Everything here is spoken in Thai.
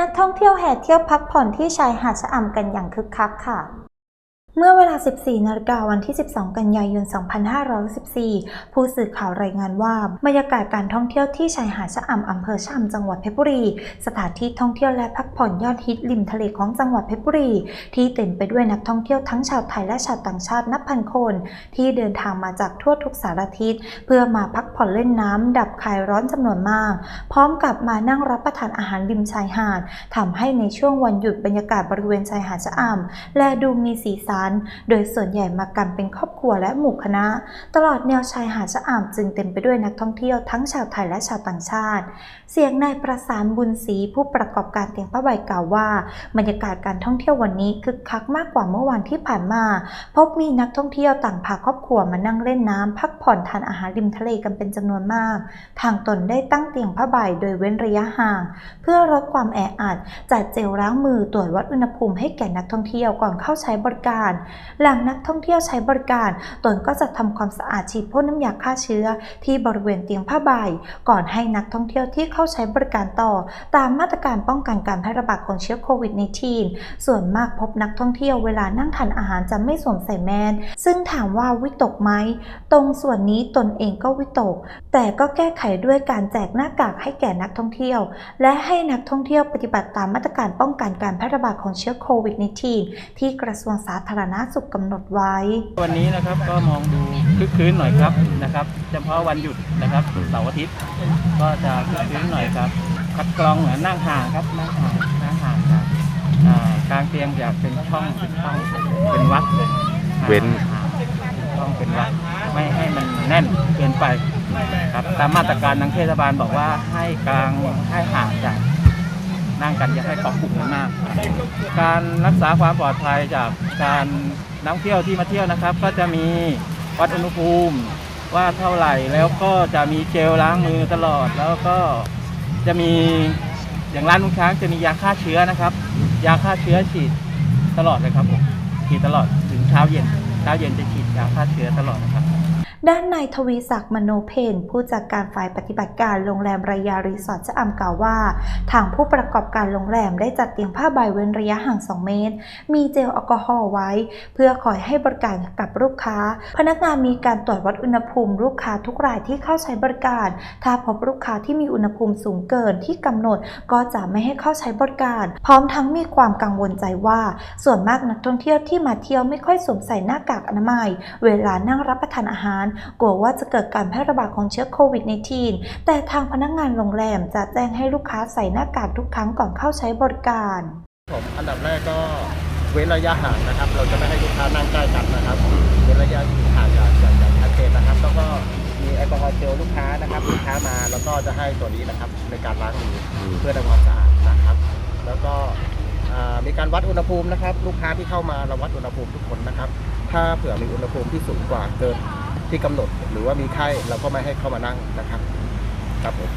นักท่องเที่ยวแห่เที่ยวพักผ่อนที่ชายหาดชะอำกันอย่างคึกคักค่ะ เมื่อเวลา 14 นาฬิกาวันที่ 12 กันยายน 2514 ผู้สื่อข่าวรายงานว่าบรรยากาศการท่องเที่ยวที่ชายหาดชะอำอำเภอชะอำจังหวัดเพชรบุรี สถานที่ท่องเที่ยวและพักผ่อนยอดฮิตริมทะเลของจังหวัดเพชรบุรี ที่เต็มไปด้วยนักท่องเที่ยวทั้งชาวไทยและชาวต่างชาตินับพันคน ที่เดินทางมาจากทั่วทุกสารทิศ เพื่อมาพักผ่อนเล่นน้ำดับคลายร้อนจำนวนมาก พร้อมกับมานั่งรับประทานอาหารริมชายหาดทำให้ในช่วงวันหยุดบรรยากาศบริเวณชายหาดชะอำและดูมีสีสันโดยส่วนใหญ่มากันเป็นครอบครัวและหมู่คณะ ตลอดแนวชายหาดชะอำจึงเต็มไปด้วยนักท่องเที่ยวทั้งชาวไทยและชาวต่างชาติ เสียงนายประสานบุญศรีผู้ประกอบการเตียงผ้าใบกล่าวว่า บรรยากาศการท่องเที่ยววันนี้คึกคักมากกว่าเมื่อวันที่ผ่านมา พบมีนักท่องเที่ยวต่างพาครอบครัวมานั่งเล่นน้ำพักผ่อนทานอาหารริมทะเลกันเป็นจำนวนมาก ทางตนได้ตั้งเตียงผ้าใบโดยเว้นระยะห่าง เพื่อลดความแออัดจัดเจลล้างมือตรวจวัดอุณหภูมิให้แก่นักท่องเที่ยวก่อนเข้าใช้บริการหลังนักท่องเที่ยวใช้บริการ ตนก็จะทำความสะอาดฉีดพ่นน้ำยาฆ่าเชื้อ ที่บริเวณเตียงผ้าใบ ก่อนให้นักท่องเที่ยวที่เข้าใช้บริการต่อ ตามมาตรการป้องกันการแพร่ระบาดของเชื้อโควิด -19 ส่วนมากพบนักท่องเที่ยวเวลานั่งทานอาหารจะไม่สวมใส่แมสซึ่งถามว่าวิตกไหม ตรงส่วนนี้ตนเองก็วิตก แต่ก็แก้ไขด้วยการแจกหน้ากากให้แก่นักท่องเที่ยว และให้นักท่องเที่ยวปฏิบัติตามมาตรการป้องกันการแพร่ระบาดของเชื้อโควิด -19 ที่กระทรวงสาธารณาสุขกำหนดไว้ วันนี้นะครับก็มองดูคึกคืนหน่อยครับนะครับเฉพาะวันหยุดนะครับเสาร์อาทิตย์ก็จะคึกคืนหน่อยครับ คัดกรองเหมือนนั่งห่างครับนั่งห่างนั่งห่างครับอ่ากลางเตียงอยากเป็นช่องเป็นช่องเป็นวัดเว้นอ่าช่องเป็นวัดไม่ให้มันแน่นเกินไปครับตามมาตรการทางเทศบาลบอกว่าให้กลางให้ห่างจาก นั่งกันอย่าให้เกาะกลุ่มกันมาก การรักษาความปลอดภัยจากการนักเที่ยวที่มาเที่ยวนะครับ ก็จะมีวัดอุณหภูมิว่าเท่าไหร่แล้วก็จะมีเจลล้างมือตลอด แล้วก็จะมีอย่างร้านลุงช้างจะมียาฆ่าเชื้อนะครับ ยาฆ่าเชื้อฉีดตลอดเลยครับผมฉีดตลอดถึงเช้าเย็นเช้าเย็นจะฉีดยาฆ่าเชื้อตลอดนะครับ ด้านนายทวีศักดิ์มโนเพนผู้จัดการฝ่ายปฏิบัติการโรงแรมระยารีสอร์ทชะอำกล่าวว่า ทางผู้ประกอบการโรงแรมได้จัดเตียงผ้าใบเว้นระยะห่าง 2 เมตร มีเจลแอลกอฮอล์ไว้ เพื่อคอยให้บริการกับลูกค้า พนักงานมีการตรวจวัดอุณหภูมิลูกค้าทุกรายที่เข้าใช้บริการ ถ้าพบลูกค้าที่มีอุณหภูมิสูงเกินที่กำหนดก็จะไม่ให้เข้าใช้บริการ พร้อมทั้งมีความกังวลใจว่า ส่วนมากนักท่องเที่ยวที่มาเที่ยวไม่ค่อยสวมใส่หน้ากากอนามัย เวลานั่งรับประทานอาหารกลัวว่าจะเกิดการแพร่ระบาดของเชื้อโควิด -19 แต่ทางพนักงานโรงแรมจะแจ้งให้ลูกค้าใส่หน้ากากทุกครั้งก่อนเข้าใช้บริการผมอันดับแรกก็เว้นระยะห่างนะครับ เราจะไม่ให้ลูกค้านั่งใกล้กันนะครับเว้นระยะห่างอย่างอย่างอย่างชัดเจนนะครับ แล้วก็มีแอลกอฮอล์เจลลูกค้านะครับลูกค้ามาแล้วก็จะให้ตัวนี้นะครับในการล้างมือเพื่อทำความสะอาดนะครับ แล้วก็อ่ามีการวัดอุณหภูมินะครับ ลูกค้าที่เข้ามาเราวัดอุณหภูมิทุกคนนะครับ ถ้าเผื่อมีอุณหภูมิที่สูงกว่าเกิน ที่กำหนดหรือว่ามีไข้เราก็ไม่ให้เข้ามานั่งนะครับครับผม